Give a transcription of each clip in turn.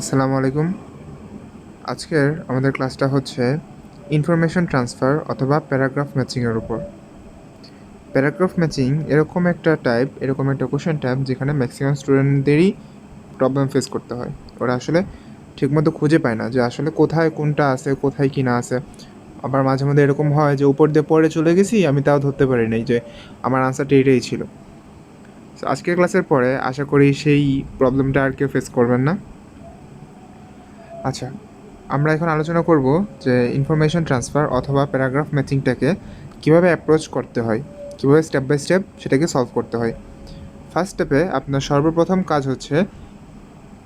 আসসালামু আলাইকুম। আজকের আমাদের ক্লাসটা হচ্ছে ইনফরমেশন ট্রান্সফার অথবা প্যারাগ্রাফ ম্যাচিংয়ের উপর। প্যারাগ্রাফ ম্যাচিং এরকম একটা টাইপ, এরকম একটা কোশ্চেন টাইপ যেখানে ম্যাক্সিমাম স্টুডেন্টদেরই প্রবলেম ফেস করতে হয়। ওরা আসলে ঠিকমতো খুঁজে পায় না যে আসলে কোথায় কোনটা আছে, কোথায় কি না আছে। আবার মাঝে মধ্যে এরকম হয় যে উপর দিয়ে পড়ে চলে গেছি, আমি তাও ধরতে পারি নাই যে আমার আনসারটা এটাই ছিল। আজকের ক্লাসের পরে আশা করি সেই প্রবলেমটা আর কেউ ফেস করবেন না। আচ্ছা আমরা এখন আলোচনা করব যে ইনফরমেশন ট্রান্সফার অথবা প্যারাগ্রাফ ম্যাচিংটাকে কীভাবে অ্যাপ্রোচ করতে হয়, কীভাবে স্টেপ বাই স্টেপ সেটাকে সলভ করতে হয়। ফার্স্ট স্টেপে আপনার সর্বপ্রথম কাজ হচ্ছে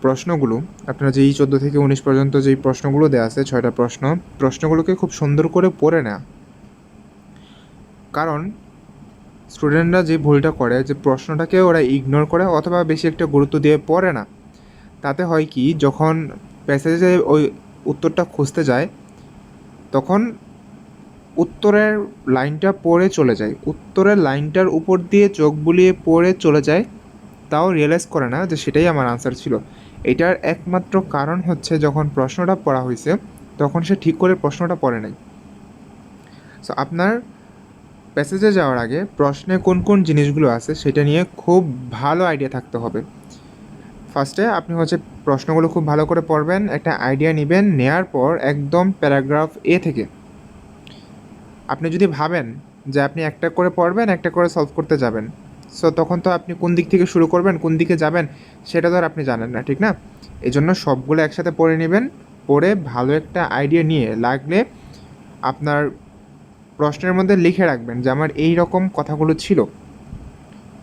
প্রশ্নগুলো, আপনার যেই চোদ্দ থেকে উনিশ পর্যন্ত যেই প্রশ্নগুলো দেওয়া আছে, ছয়টা প্রশ্ন, প্রশ্নগুলোকে খুব সুন্দর করে পড়ে নেওয়া কারণ স্টুডেন্টরা যে ভুলটা করে, যে প্রশ্নটাকে ওরা ইগনোর করে অথবা বেশি একটা গুরুত্ব দিয়ে পড়ে না, তাতে হয় কি, যখন প্যাসেজে ওই উত্তরটা খুঁজতে যায়, তখন উত্তরের লাইনটা পড়ে চলে যায়। উত্তরের লাইনটার উপর দিয়ে চোখ বুলিয়ে পড়ে চলে যায়, তাও রিয়েলাইজ করে না যে সেটাই আমার আনসার ছিল। এটার একমাত্র কারণ হচ্ছে যখন প্রশ্নটা পড়া হয়েছে তখন সে ঠিক করে প্রশ্নটা পড়ে নাই। সো আপনার প্যাসেজে যাওয়ার আগে প্রশ্নে কোন কোন জিনিসগুলো আছে, সেটা নিয়ে খুব ভালো আইডিয়া থাকতে হবে। ফার্স্টে আপনি হচ্ছে প্রশ্নগুলো খুব ভালো করে পড়বেন, একটা আইডিয়া নেবেন, নেয়ার পর একদম প্যারাগ্রাফ এ থেকে। আপনি যদি ভাবেন যে আপনি একটা করে পড়বেন, একটা করে সলভ করতে যাবেন সো তখন তো আপনি কোন দিক থেকে শুরু করবেন, কোন দিকে যাবেন, সেটা তো আর আপনি জানেন না, ঠিক না? এই জন্য সবগুলো একসাথে পড়ে নেবেন, পড়ে ভালো একটা আইডিয়া নিয়ে লাগলে আপনার প্রশ্নের মধ্যে লিখে রাখবেন যে আমার এই রকম কথাগুলো ছিল।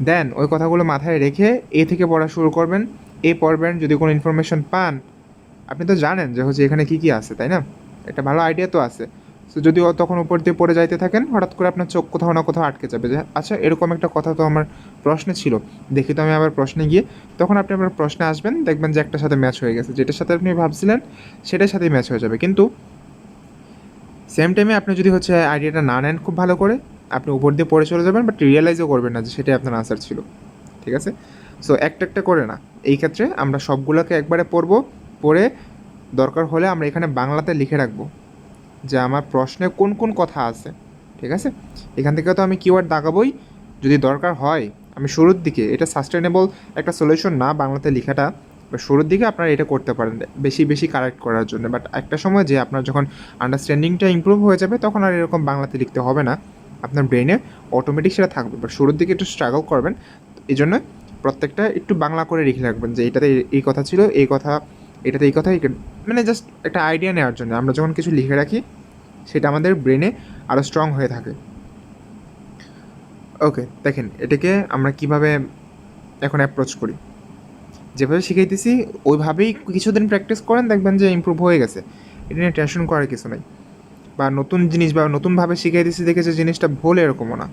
দেন ওই কথাগুলো মাথায় রেখে এ থেকে পড়া শুরু করবেন এ পড়বেন যদি কোনো ইনফরমেশন পান, আপনি তো জানেন যে হচ্ছে এখানে কী কী আছে, তাই না? একটা ভালো আইডিয়া তো আছে। তো যদি তখন উপর দিয়ে পড়ে যাইতে থাকেন, হঠাৎ করে আপনার চোখ কোথাও না কোথাও আটকে যাবে যে আচ্ছা এরকম একটা কথা তো আমার প্রশ্নে ছিল। দেখি তো আমি আবার প্রশ্নে গিয়ে তখন আপনি আপনার প্রশ্নে আসবেন, দেখবেন যে একটার সাথে ম্যাচ হয়ে গেছে। যেটার সাথে আপনি ভাবছিলেন, সেটার সাথেই ম্যাচ হয়ে যাবে। কিন্তু সেম টাইমে আপনি যদি হচ্ছে আইডিয়াটা না নেন খুব ভালো করে, আপনি উপর দিয়ে পড়ে চলে যাবেন বাট রিয়েলাইজও করবেন না যে সেটাই আপনার আনসার ছিল। ঠিক আছে? সো একটা একটা করে না। এই ক্ষেত্রে আমরা সবগুলোকে একবারে পড়ব, পড়ে দরকার হলে আমরা এখানে বাংলাতে লিখে রাখব যে আমার প্রশ্নে কোন কোন কথা আছে, ঠিক আছে? এখান থেকে তো আমি কিওয়ার্ড দাগাবই। যদি দরকার হয়, আমি শুরুর দিকে, এটা সাস্টেনেবল একটা সলিউশন না বাংলাতে লেখাটা, বা শুরুর দিকে আপনারা এটা করতে পারেন, বেশি বেশি কারেক্ট করার জন্য। বাট একটা সময় যে আপনার যখন আন্ডারস্ট্যান্ডিংটা ইমপ্রুভ হয়ে যাবে, তখন আর এরকম বাংলাতে লিখতে হবে না। আপনার ব্রেনে অটোমেটিক সেটা থাকবে। বাট শুরুর দিকে একটু স্ট্রাগল করবেন, এই জন্য প্রত্যেকটা একটু বাংলা করে লিখে রাখবেন যে এটাতে এই- কথা ছিল, এই কথা, এটাতে এই কথা মানে জাস্ট একটা আইডিয়া নেওয়ার জন্য। আমরা যখন কিছু লিখে রাখি, সেটা আমাদের ব্রেনে আরও স্ট্রং হয়ে থাকে। ওকে দেখেন, এটাকে আমরা কীভাবে এখন অ্যাপ্রোচ করি? যেভাবে শিখাইতেছি, ওইভাবেই কিছুদিন প্র্যাকটিস করেন, দেখবেন যে ইমপ্রুভ হয়ে গেছে। এটা নিয়ে টেনশন করার কিছু নাই। বা নতুন জিনিস বা নতুনভাবে শিখাইতেছি দেখে যে জিনিসটা ভুল এরকমও না।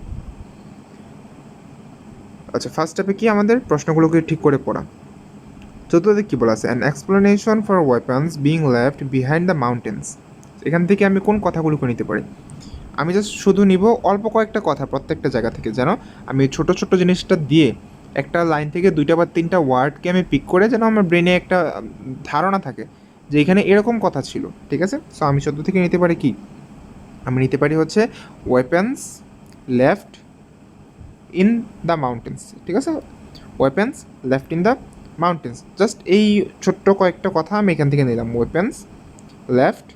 আচ্ছা ফার্স্ট স্টেপে কি আমাদের প্রশ্নগুলোকে ঠিক করে পড়া? চতুর্থে কী বলা আছে? An explanation for weapons being left behind the mountains এখান থেকে আমি কোন কথাগুলোকে নিতে পারি? আমি জাস্ট শুধু নিব অল্প কয়েকটা কথা প্রত্যেকটা জায়গা থেকে, যেন আমি ছোট ছোট জিনিসটা দিয়ে একটা লাইন থেকে দুইটা বা তিনটা ওয়ার্ডকে আমি পিক করে যেন আমার ব্রেনে একটা ধারণা থাকে যে এখানে এরকম কথা ছিল, ঠিক আছে? সো আমি চোদ্দ থেকে নিতে পারি কি? আমি নিতে পারি হচ্ছে weapons left in the mountains ঠিক আছে? Weapons left in the mountains just এই ছোট্ট কয়েকটা কথা আমি এখান থেকে নিলাম। Weapons left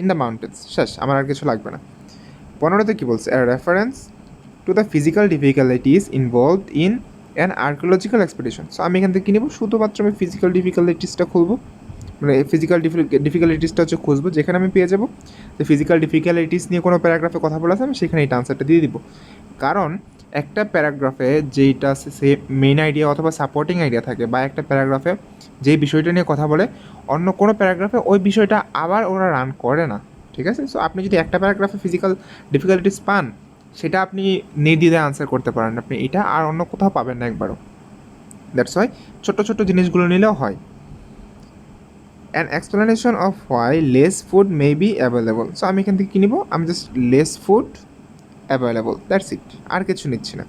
in the mountains শেষ, আমার আর কিছু লাগবে না। পনেরোতে কী বলছে? A reference to the physical difficulties involve in an archaeological expedition so আমি এখান থেকে নেব? শুধুমাত্র আমি ফিজিক্যাল ডিফিকাল্টিসটা খুলবো। মানে ফিজিক্যাল ডিফিকাল্টিসটা হচ্ছে খুঁজবো, যেখানে আমি পেয়ে যাব। যে ফিজিক্যাল ডিফিকাল্টিস নিয়ে কোনো প্যারাগ্রাফে কথা বলা আছে, আমি সেখানে এই আনসারটা দিয়ে দিব। কারণ একটা প্যারাগ্রাফে যেইটা আছে সে মেইন আইডিয়া অথবা সাপোর্টিং আইডিয়া থাকে বা একটা প্যারাগ্রাফে যেই বিষয়টা নিয়ে কথা বলে, অন্য কোনো প্যারাগ্রাফে ওই বিষয়টা আবার ওরা রান করে না, ঠিক আছে? সো আপনি যদি একটা প্যারাগ্রাফে ফিজিক্যাল ডিফিকাল্টিস পান, সেটা আপনি নির্দ্বিধায় আনসার করতে পারেন। আপনি এটা আর অন্য কোথাও পাবেন না একবারও। দ্যাটস ওয়াই ছোট্ট ছোট্ট জিনিসগুলো নিলেও হয়। An explanation of why less food may be available so আমি এখান থেকে কী নিব? আমি just less food available that's it আর কিছু নিচ্ছি না।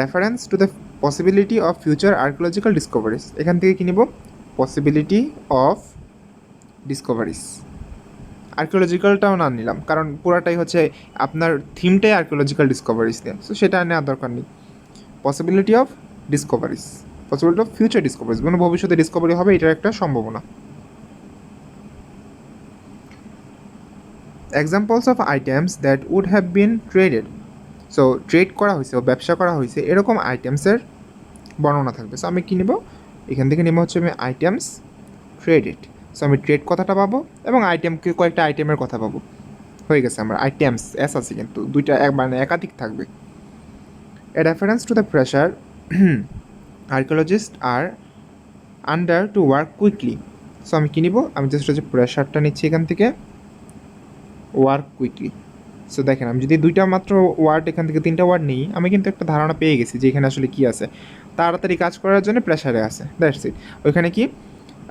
Reference to the possibility of future archaeological discoveries এখান থেকে কী নিব? পসিবিলিটি অফ ডিসকভারিস আর্কিওলজিক্যালটাও না নিলাম, কারণ পুরাটাই হচ্ছে আপনার থিমটাই আর্কিওলজিক্যাল ডিসকভারিস নিয়ে। সো সেটা নেওয়ার দরকার নেই। Possibility of discoveries possibility of future discoveries মানে ভবিষ্যতে ডিসকভারি হবে, এটার একটা সম্ভাবনা। Examples of items that would have been traded so trade করা হয়েছে ও ব্যবসা করা হয়েছে, এরকম আইটেমসের বর্ণনা থাকবে। সো আমি কী নেব? এখান থেকে নেব হচ্ছে আমি আইটেমস ট্রেডেড সো আমি ট্রেড কথাটা পাবো এবং আইটেমকে কয়েকটা আইটেমের কথা পাবো। হয়ে গেছে আমার আইটেমস এস আছে কিন্তু, দুইটা এক মানে একাধিক থাকবে। A reference to the pressure archaeologist are under to work quickly so আমি কী আমি জাস্ট হচ্ছে প্রেশারটা নিচ্ছি এখান থেকে। ওয়ার্ক কুইকলি সো দেখেন, আমি যদি দুইটা মাত্র ওয়ার্ড এখান থেকে তিনটা ওয়ার্ড নিই, আমি কিন্তু একটা ধারণা পেয়ে গেছি যে এখানে আসলে কী আছে। তাড়াতাড়ি কাজ করার জন্য প্রেশারে আছে। দ্যাটস ইট ওইখানে কি?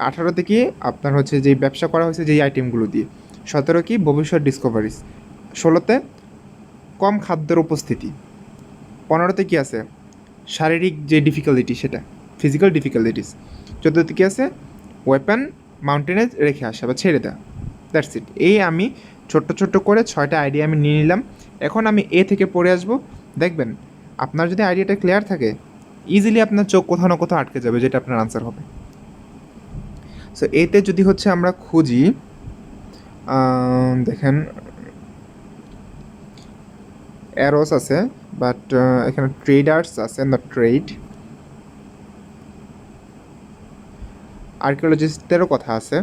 আঠারো থেকে আপনার হচ্ছে যে ব্যবসা করা হয়েছে যেই আইটেমগুলো দিয়ে। সতেরো কি? ভবিষ্যৎ ডিসকভারিজ ষোলোতে কম খাদ্যের উপস্থিতি। পনেরোতে কি আছে? শারীরিক যে ডিফিকাল্টি সেটা ফিজিক্যাল ডিফিকাল্টিস চোদ্দোতে কি আছে? ওয়েপন মাউন্টেনে রেখে আসা বা ছেড়ে দেওয়া। দ্যাটস ইট এই আমি ছোট্ট ছোট্ট করে ছয়টা আইডিয়া আমি নিয়ে নিলাম। এখন আমি এ থেকে পড়ে আসব। দেখবেন, আপনার যদি আইডিয়াটা ক্লিয়ার থাকে ইজিলি আপনার চোখ কোথাও না কোথাও আটকে যাবে, যেটা আপনার আনসার হবে। সো এতে যদি হচ্ছে আমরা খুঁজি দেখেন অ্যারোস আছে বাট এখানে ট্রেডার্স আছে না ট্রেড আর্কিওলজিস্টদেরও কথা আছে।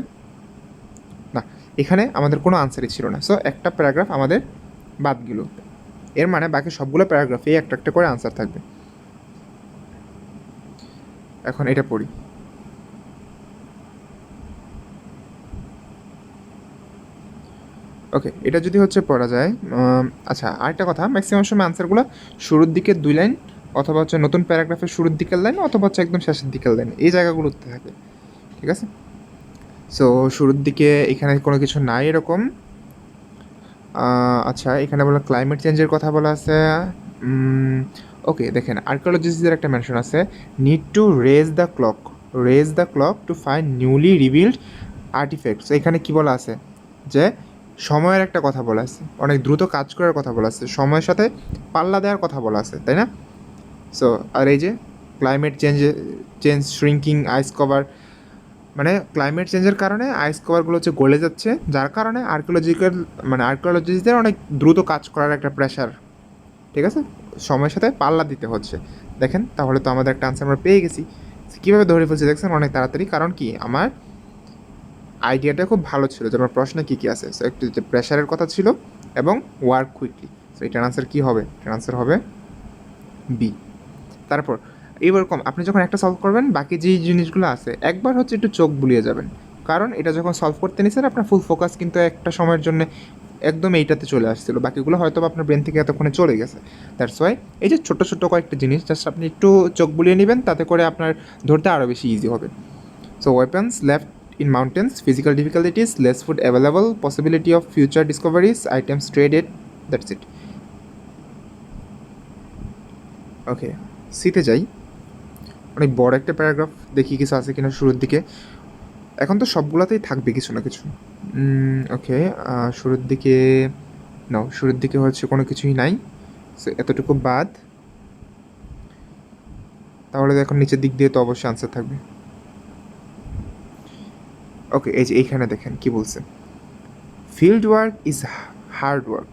এখানে আমাদের কোনো আনসারই ছিল না। সো একটা প্যারাগ্রাফ আমাদের বাদ গেল। এর মানে বাকি সবগুলো প্যারাগ্রাফে একটা একটা করে আনসার থাকবে। এখন এটা পড়ি। ওকে এটা যদি হচ্ছে পড়া যায় আচ্ছা আরেকটা কথা ম্যাক্সিমাম সময় আনসারগুলো শুরুর দিকে দুই লাইন অথবা হচ্ছে নতুন প্যারাগ্রাফের শুরুর দিকের লাইন অথবা হচ্ছে একদম শেষের দিকের লাইন, এই জায়গাগুলোতে থাকে। ঠিক আছে? সো শুরুর দিকে এখানে কোনো কিছু নাই এরকম। আচ্ছা এখানে বলা ক্লাইমেট চেঞ্জের কথা বলা আছে। ওকে দেখেন আর্কিওলজিস্টদের একটা মেনশন আছে। Need to race the clock race the clock to find newly revealed artifacts এখানে কি বলা আছে? যে, সময়ের একটা কথা বলা আছে। অনেক দ্রুত কাজ করার কথা বলা আছে। সময়ের সাথে পাল্লা দেওয়ার কথা বলা আছে, তাই না? সো আর এই যে climate change change shrinking ice cover মানে ক্লাইমেট চেঞ্জের কারণে আইস কভারগুলো হচ্ছে গলে যাচ্ছে। যার কারণে আর্কিওলজিক্যাল মানে আর্কিওলজিস্টদের অনেক দ্রুত কাজ করার একটা প্রেশার ঠিক আছে? সময়ের সাথে পাল্লা দিতে হচ্ছে। দেখেন, তাহলে তো আমাদের একটা আনসার আমরা পেয়ে গেছি। কীভাবে ধরে ফেলছি দেখছেন? অনেক তাড়াতাড়ি। কারণ কি? আমার আইডিয়াটা খুব ভালো ছিল যে আমার প্রশ্নে কী কী আছে। সো একটু যে প্রেশারের কথা ছিল এবং ওয়ার্ক কুইকলি সো এটার আনসার কী হবে? এটার আনসার হবে বি তারপর এইরকম আপনি যখন একটা সলভ করবেন বাকি যে জিনিসগুলো আছে একবার হচ্ছে একটু চোখ বুলিয়ে যাবেন। কারণ এটা যখন সলভ করতে নিছেন আপনার ফুল ফোকাস কিন্তু একটা সময়ের জন্য একদম এইটাতে চলে আসছিল। বাকিগুলো হয়তো আপনার ব্রেন থেকে এতক্ষণে চলে গেছে। দ্যাটস ওয়াই এই যে ছোটো ছোটো কয়েকটা জিনিস জাস্ট আপনি একটু চোখ বুলিয়ে নেবেন তাতে করে আপনার ধরতে আরও বেশি ইজি হবে। So weapons left in mountains, physical difficulties, less food available, possibility of future discoveries, items traded, that's it. Okay সিতে যাই। অনেক বড় একটা প্যারাগ্রাফ, দেখি কিছু আছে কিনা শুরুর দিকে। এখন তো সবগুলোতেই থাকবে কিছু না কিছু। ওকে শুরুর দিকে নাও শুরুর দিকে হচ্ছে কোনো কিছুই নাই। এতটুকু বাদ। তাহলে এখন নিচের দিক দিয়ে তো অবশ্যই আনসার থাকবে। ওকে এই যে এইখানে দেখেন কি বলছে। Field work is hard work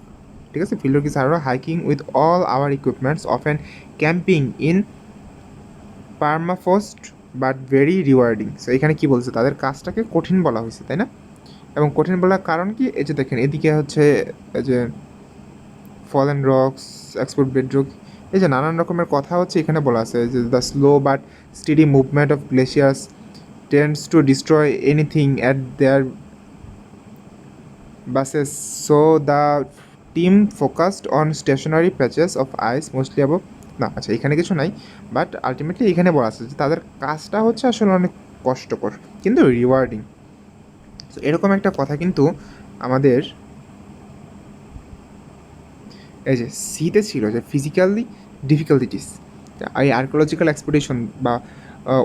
ঠিক আছে? Field work is hard work hiking with all our equipments of and camping in permafrost but very rewarding so এখানে কি বলছে? তাদের কাজটাকে কঠিন বলা হয়েছে, তাই না? এবং কঠিন বলার কারণ কি? এই যে দেখেন, এদিকে হচ্ছে, এই যে ফলেন রক্স এক্সপোর্ট বেডরক এই যে নানান রকমের কথা হচ্ছে এখানে বলা আছে, যে the slow but steady movement of glaciers tends to destroy anything at their bases So the team focused on stationary patches of ice mostly above না আচ্ছা এখানে কিছু নাই বাট আলটিমেটলি এখানে বলা আছে যে তাদের কাজটা হচ্ছে আসলে অনেক কষ্টকর, কিন্তু রিওয়ার্ডিং তো এরকম একটা কথা কিন্তু আমাদের এই যে সিতে ছিল যে ফিজিক্যালি ডিফিকাল্টিস এই আর্কোলজিক্যাল এক্সপেডিশন বা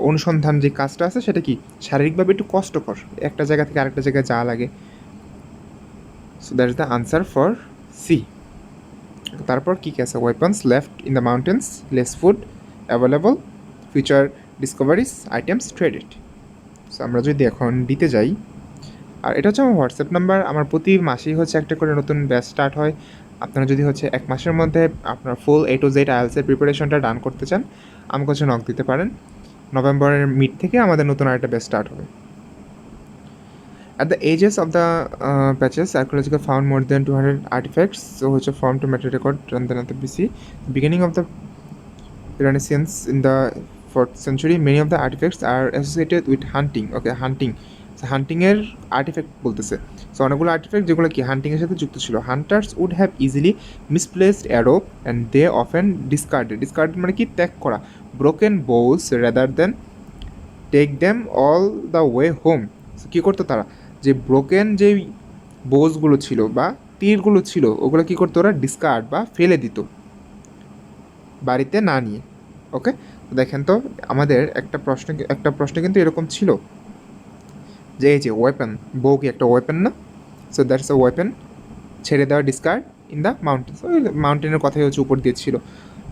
অনুসন্ধান যে কাজটা আছে সেটা কি? শারীরিকভাবে একটু কষ্টকর, একটা জায়গা থেকে আরেকটা জায়গায় যাওয়া লাগে। So that is the answer for C তারপর কী কী আছে weapons left in the mountains less food available future discoveries items traded so আমরা যদি এখন দিতে যাই, আর এটা হচ্ছে আমার হোয়াটসঅ্যাপ নাম্বার আমার প্রতি মাসেই হচ্ছে একটা করে নতুন ব্যাচ স্টার্ট হয়। আপনারা যদি হচ্ছে এক মাসের মধ্যে আপনার ফুল এ টু জেড আইএলসের প্রিপারেশনটা ডান করতে চান, আমাকে হচ্ছে নক দিতে পারেন। নভেম্বরের মিড থেকে আমাদের নতুন আরেকটা ব্যাচ স্টার্ট হবে। At the ages of the uh, patches, archaeological found more than 200 artifacts, so which are formed to metal record Randanatha BC. The Beginning of the Renaissance in the 4th century, many of the artifacts are associated with hunting. Okay, hunting. So hunting এর artifact বলতেছে so অনেকগুলো artifact যেগুলো কি hunting এর সাথে যুক্ত ছিল hunters would have easily misplaced arrow and they often discarded discarded মানে কি ত্যাগ করা broken bows rather than take them all the way home কী করতো তারা যে ব্রোকেন যে বোসগুলো ছিল বা তীরগুলো ছিল, ওগুলো কী করতো ওরা? ডিসকার্ড বা ফেলে দিত। বাড়িতে না নিয়ে। ওকে দেখেন তো, আমাদের একটা প্রশ্ন একটা প্রশ্ন কিন্তু এরকম ছিল। যে এই যে ওয়েপেন বউ কি একটা ওয়েপেন না? সো দ্যাটস আ ওয়েপেন ছেড়ে দেওয়া ডিসকার্ড ইন দ্য মাউন্টেন মাউন্টেনের কথাই হচ্ছে উপর দিয়ে ছিল।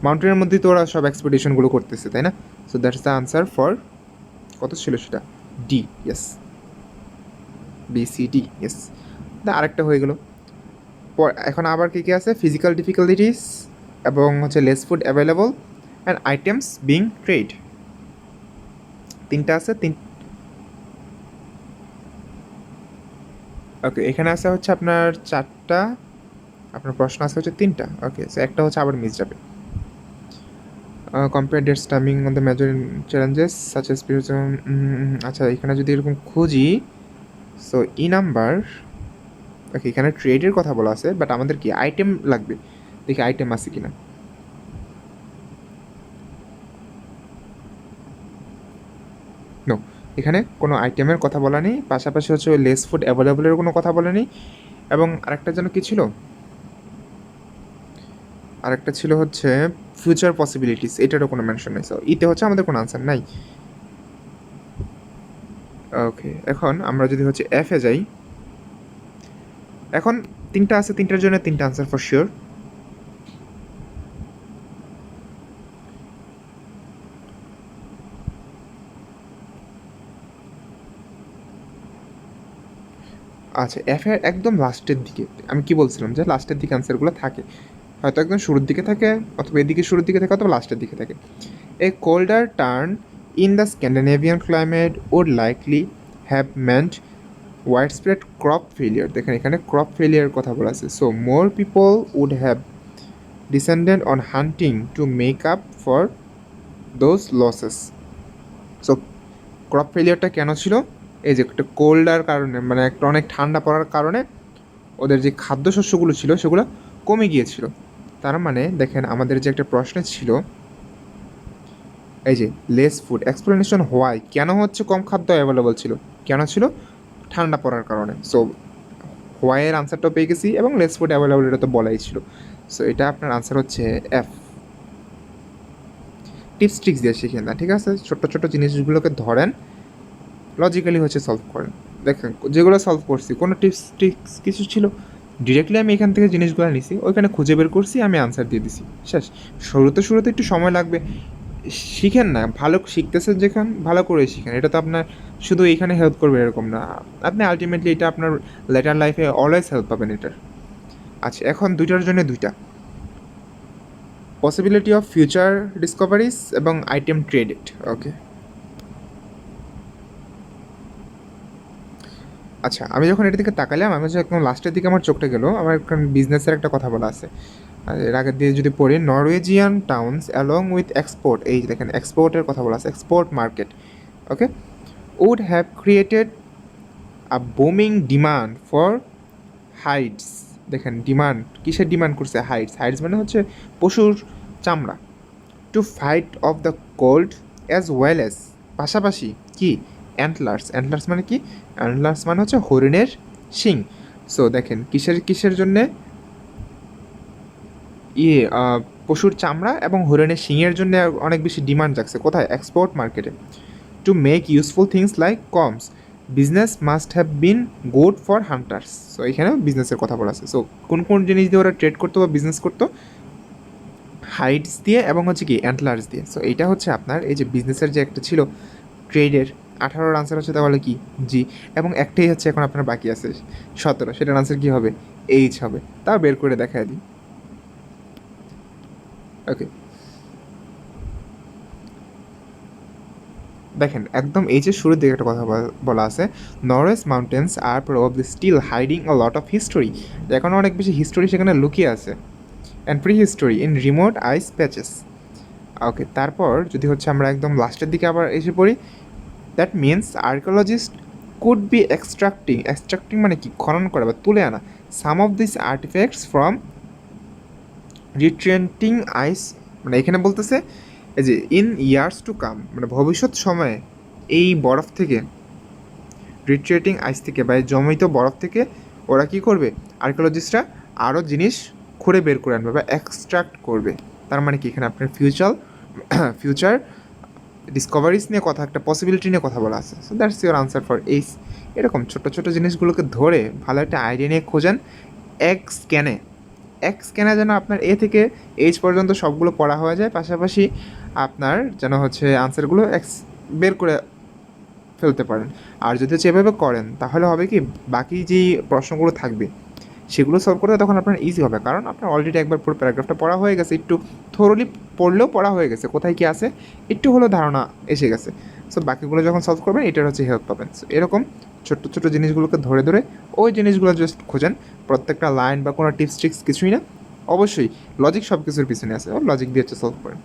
মাউন্টেনের মধ্যেই তো ওরা সব এক্সপেডিশনগুলো করতেছে, তাই না? So that's the answer for কত ছিল সেটা? ডি ইয়েস বিসিডি ইয়েস আরেকটা হয়ে গেল। এখন আবার কী কী আছে? ফিজিক্যাল ডিফিকাল্টিস এবং হচ্ছে less food available and items being trade তিনটা আছে, তিন ওকে এখানে আছে হচ্ছে আপনার চারটা, আপনার প্রশ্ন আছে হচ্ছে তিনটা। ওকে সো একটা হচ্ছে আবার মিস যাবে। Compare date stemming on the major challenges such as আচ্ছা এখানে যদি এরকম খুঁজি সো ই নাম্বার ওকে এখানে ট্রেডের কথা বলা আছে বাট আমাদের কি আইটেম লাগবে? দেখি আইটেম আছে কিনা। নো এখানে কোনো আইটেমের কথা বলা নেই, পাশাপাশি হচ্ছে ওই লেস ফুড অ্যাভেলেবলের কোনো কথা বলা নেই, এবং আরেকটা যেন কি ছিল? আরেকটা ছিল হচ্ছে ফিউচার পসিবিলিটিস এটারও কোনো মেনশন নেই। সো ইতে হচ্ছে আমাদের কোনো আনসার নাই। ওকে এখন আমরা যদি হচ্ছে এফ এ যাই, এখন তিনটা আছে, তিনটার জন্য তিনটা আনসার ফর শিওর আচ্ছা এফ এর একদম লাস্টের দিকে, আমি কি বলছিলাম যে লাস্টের দিকে আনসারগুলো থাকে। হয়তো একদম শুরুর দিকে থাকে, অথবা এদিকে শুরুর দিকে থাকে, অথবা লাস্টের দিকে থাকে। A colder turn in the Scandinavian climate would likely have meant widespread crop failure দেখেন এখানে crop failure কথা বলা আছে so more people would have descended on hunting to make up for those losses so crop ফেলিয়ারটা কেন ছিল এই যে একটা কোল্ডার কারণে মানে একটা অনেক ঠান্ডা পড়ার কারণে ওদের যে খাদ্যশস্যগুলো ছিল সেগুলো কমে গিয়েছিল তার মানে দেখেন আমাদের যে একটা প্রশ্ন ছিল এই যে লেস ফুড এক্সপ্লেনেশন হোয়াই কেন হচ্ছে কম খাদ্য অ্যাভেলেবল ছিল? কেন ছিল? ঠান্ডা পড়ার কারণে। সো হোয়াইয়ের আনসারটাও পেয়ে গেছি এবং লেস ফুড অ্যাভেলেবল এটা তো বলাই ছিল। সো এটা আপনার আনসার হচ্ছে এফ টিপস ট্রিক্স দিয়ে শিখেন না, ঠিক আছে? ছোট্ট ছোট্ট জিনিসগুলোকে ধরেন লজিক্যালি হচ্ছে সলভ করেন। দেখেন, যেগুলো সলভ করছি, কোনো টিপস ট্রিক্স কিছু ছিল? ডিরেক্টলি আমি এখান থেকে জিনিসগুলো নিছি, ওইখানে খুঁজে বের করছি, আমি আনসার দিয়ে দিছি। শেষ। শুরুতে শুরুতে একটু সময় লাগবে। শিখেন না, ভালো শিখতেছেন যেখান, ভালো করে শিখেন। এটা তো আপনার শুধু এইখানে হেল্প করবে এরকম না। আপনি আলটিমেটলি এটা আপনার লেটার লাইফে অলওয়েজ হেল্প পাবেন এটার। আচ্ছা এখন দুইটার জন্য দুইটা। পসিবিলিটি অফ ফিউচার ডিসকভারিজ এবং আইটেম ট্রেডেড ওকে আচ্ছা আমি যখন এটার দিকে তাকালাম, আমি যখন লাস্টের দিকে আমার চোখটা গেল, আমার বিজনেসের একটা কথা বলা আছে। এর আগের দিয়ে যদি পড়ি Norwegian towns along with export এই যে দেখেন এক্সপোর্টের কথা বলা আছে export market okay would have created a booming demand for hides দেখেন ডিমান্ড কিসের ডিমান্ড করছে? হাইডস হাইডস মানে হচ্ছে পশুর চামড়া। To fight off the cold as well as পাশাপাশি কি? অ্যান্টলার্স অ্যান্টলার্স মানে কি? অ্যান্টলার্স মানে হচ্ছে হরিণের শিং। সো দেখেন, কিসের কিসের জন্যে? ইয়ে পশুর চামড়া এবং হরিণের শিংয়ের জন্য অনেক বেশি ডিমান্ড জাগছে। কোথায়? এক্সপোর্ট মার্কেটে to make useful things like combs business must have been good for hunters so এখানে বিজনেসের কথা বলা আছে। সো কোন কোন জিনিস দিয়ে ওরা ট্রেড করতো বা বিজনেস করতো? হাইটস দিয়ে এবং হচ্ছে কি অ্যান্টলার্স দিয়ে। সো এইটা হচ্ছে আপনার এই যে বিজনেসের যে একটা ছিল ট্রেডের আঠারোর আনসার হচ্ছে তাহলে কি? জি এবং একটাই হচ্ছে এখন আপনার বাকি আছে, সতেরো। সেটার আনসার কী হবে? এইচ হবে। তাও বের করে দেখায় দিই। ওকে দেখেন, একদম এই যে শুরুর দিকে একটা কথা বলা- আছে Norway's mountains are probably still hiding a lot of history এখনও অনেক বেশি হিস্টোরি সেখানে লুকিয়ে আছে and prehistory in remote ice patches okay তারপর যদি হচ্ছে আমরা একদম লাস্টের দিকে আবার এসে পড়ি that means archaeologist could be extracting extracting মানে কি? খনন করা বা তুলে আনা। Some of this artifacts from retreating ice মানে এখানে বলতেছে, এই যে ইন ইয়ার্স টু কাম মানে ভবিষ্যৎ সময়ে এই বরফ থেকে রিট্রেটিং আইস থেকে, বা জমিত বরফ থেকে ওরা কি করবে? আর্কিওলজিস্টরা আরও জিনিস খুঁড়ে বের করে আনবে বা এক্সট্রাক্ট করবে। তার মানে কি? এখানে আপনার ফিউচার ফিউচার ডিসকভারিজ নিয়ে কথা, একটা পসিবিলিটি নিয়ে কথা বলা আছে। So that's your answer for এইস এরকম ছোটো ছোটো জিনিসগুলোকে ধরে ভালো একটা আইডিয়া নিয়ে খোঁজেন, এক স্ক্যানে এক স্ক্যানে যেন আপনার এ থেকে এইচ পর্যন্ত সবগুলো পড়া হয়ে যায় পাশাপাশি আপনার যেন হচ্ছে আনসারগুলো এক্স বের করে ফেলতে পারেন। আর যদি হচ্ছে এভাবে করেন তাহলে হবে কি বাকি যেই প্রশ্নগুলো থাকবে সেগুলো সলভ করতে তখন আপনার ইজি হবে। কারণ আপনার অলরেডি একবার পুরো প্যারাগ্রাফটা পড়া হয়ে গেছে একটু থোরলি পড়লেও পড়া হয়ে গেছে কোথায় কি আছে একটু হলেও ধারণা এসে গেছে। সো বাকিগুলো যখন সলভ করবেন এটার হচ্ছে হেল্প পাবেন। So, এরকম ছোট্ট ছোট্ট জিনিসগুলোকে ধরে ধরে ওই জিনিসগুলো জাস্ট খোঁজেন। প্রত্যেকটা লাইন বা কোনো টিপস ট্রিক্স কিছুই না। অবশ্যই লজিক সব কিছুর পিছনে আছে। লজিক দিয়ে হচ্ছে সলভ করেন।